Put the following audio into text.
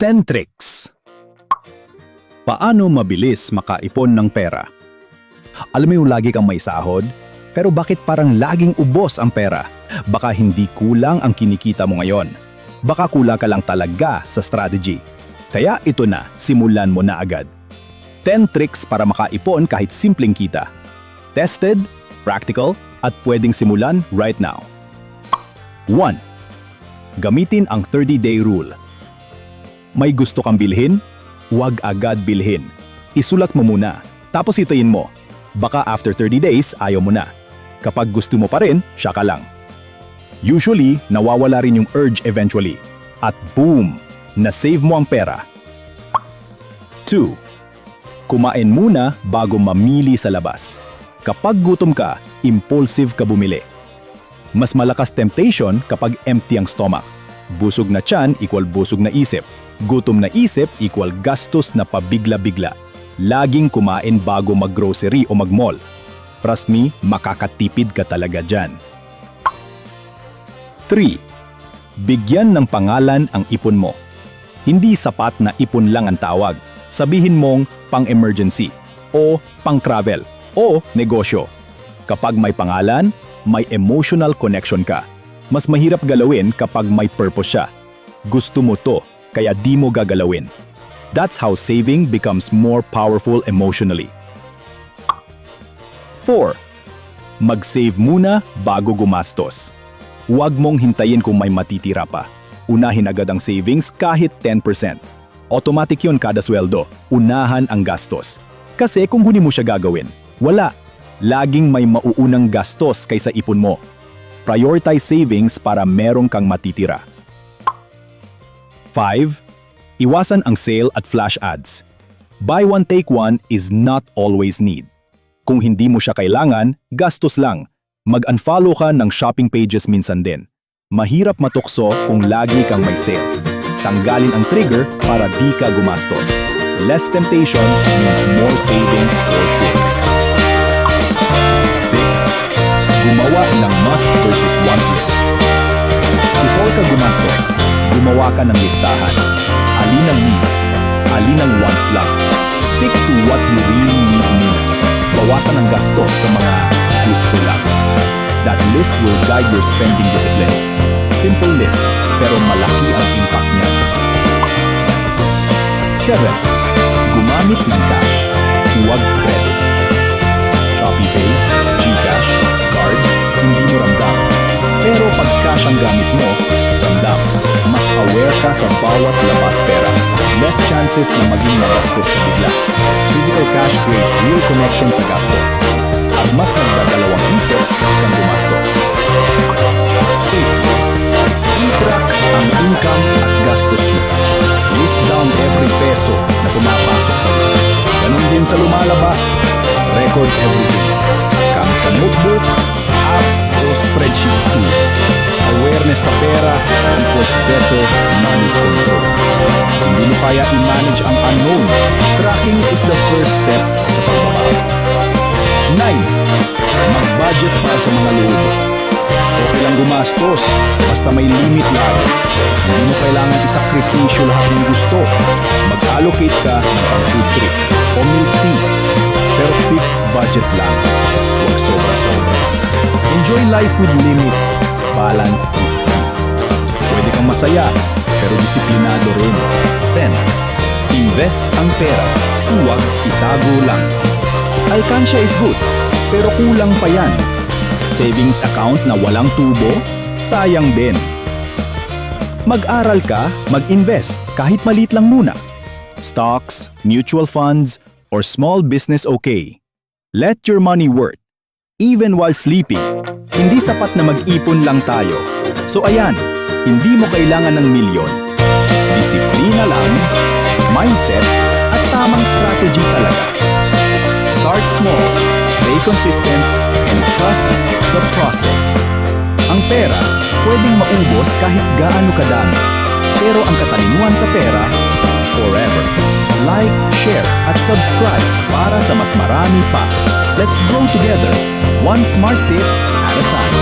10 tricks. Paano mabilis makaipon ng pera? Alam mo yung lagi kang may sahod? Pero bakit parang laging ubos ang pera? Baka hindi kulang ang kinikita mo ngayon. Baka kulang ka lang talaga sa strategy. Kaya ito na, simulan mo na agad. 10 tricks para makaipon kahit simpleng kita. Tested, practical, at pwedeng simulan right now. 1. Gamitin ang 30-day rule. May gusto kang bilhin? Huwag agad bilhin. Isulat mo muna, tapos itayin mo. Baka after 30 days, ayaw mo na. Kapag gusto mo pa rin, siya ka lang. Usually, nawawala rin yung urge eventually. At boom! Na-save mo ang pera. 2. Kumain muna bago mamili sa labas. Kapag gutom ka, impulsive ka bumili. Mas malakas temptation kapag empty ang stomach. Busog na tiyan equal busog na isip. Gutom na isip equal gastos na pabigla-bigla. Laging kumain bago mag-grocery o mag-mall. Trust me, makakatipid ka talaga dyan. 3. Bigyan ng pangalan ang ipon mo. Hindi sapat na ipon lang ang tawag. Sabihin mong pang-emergency o pang-travel o negosyo. Kapag may pangalan, may emotional connection ka. Mas mahirap galawin kapag may purpose siya. Gusto mo to, kaya di mo gagalawin. That's how saving becomes more powerful emotionally. 4. Mag-save muna bago gumastos. Huwag mong hintayin kung may matitira pa. Unahin agad ang savings kahit 10%. Automatic yon kada sweldo. Unahan ang gastos. Kasi kung huni mo siya gagawin, wala. Laging may mauunang gastos kaysa ipon mo. Prioritize savings para merong kang matitira. 5. Iwasan ang sale at flash ads. Buy one take one is not always need. Kung hindi mo siya kailangan, gastos lang. Mag-unfollow ka ng shopping pages minsan din. Mahirap matukso kung lagi kang may sale. Tanggalin ang trigger para di ka gumastos. Less temptation means more savings for sure. 6. Gumawa ng must versus want list. Before ka gumastos, gumawa ka ng listahan. Alin ang needs, alin ang wants lang. Stick to what you really need muna. Bawasan ang gastos sa mga gusto lang. That list will guide your spending discipline. Simple list, pero malaki ang impact niya. 7. Gumamit ng cash, huwag credit. Shopee Pay, GCash, card, hindi mo ramdam. Pero pag cash ang gamit mo, ramdam. Mas aware ka sa bawat labas pera. Less chances na maging magastos ka bigla. Physical cash creates real connection sa gastos. At mas nagdadalawang isip kang gumastos. 8. I-track ang income at gastos mo. List down every peso na pumapasok sa iyo. Ganon din sa lumalabas. Record everything. Gamit ka notebook, equals better money control. Hindi mo kaya i-manage ang unknown. Tracking is the first step sa pagbabago. 9. Mag-budget para sa mga luho. Okay lang gumastos, basta may limit lang. Hindi mo kailangan isakripisyo lahat ng gusto. Mag-allocate ka ng food trip o milk tea. Pero fixed budget lang. Huwag sobra-sobra. Enjoy life with limits. Balance is key. Pwede kang masaya, pero disiplinado rin. 10. Invest ang pera. Huwag itago lang. Alkansya is good, pero kulang pa yan. Savings account na walang tubo? Sayang din. Mag-aral ka, mag-invest kahit maliit lang muna. Stocks, mutual funds, or small business okay. Let your money work. Even while sleeping, hindi sapat na mag-ipon lang tayo. So ayan, hindi mo kailangan ng milyon. Disiplina lang, mindset, at tamang strategy talaga. Start small, stay consistent, and trust the process. Ang pera, pwedeng maubos kahit gaano kadami. Pero ang katalinuhan sa pera, forever. Like, share, at subscribe para sa mas marami pa. Let's grow together, one smart tip at a time.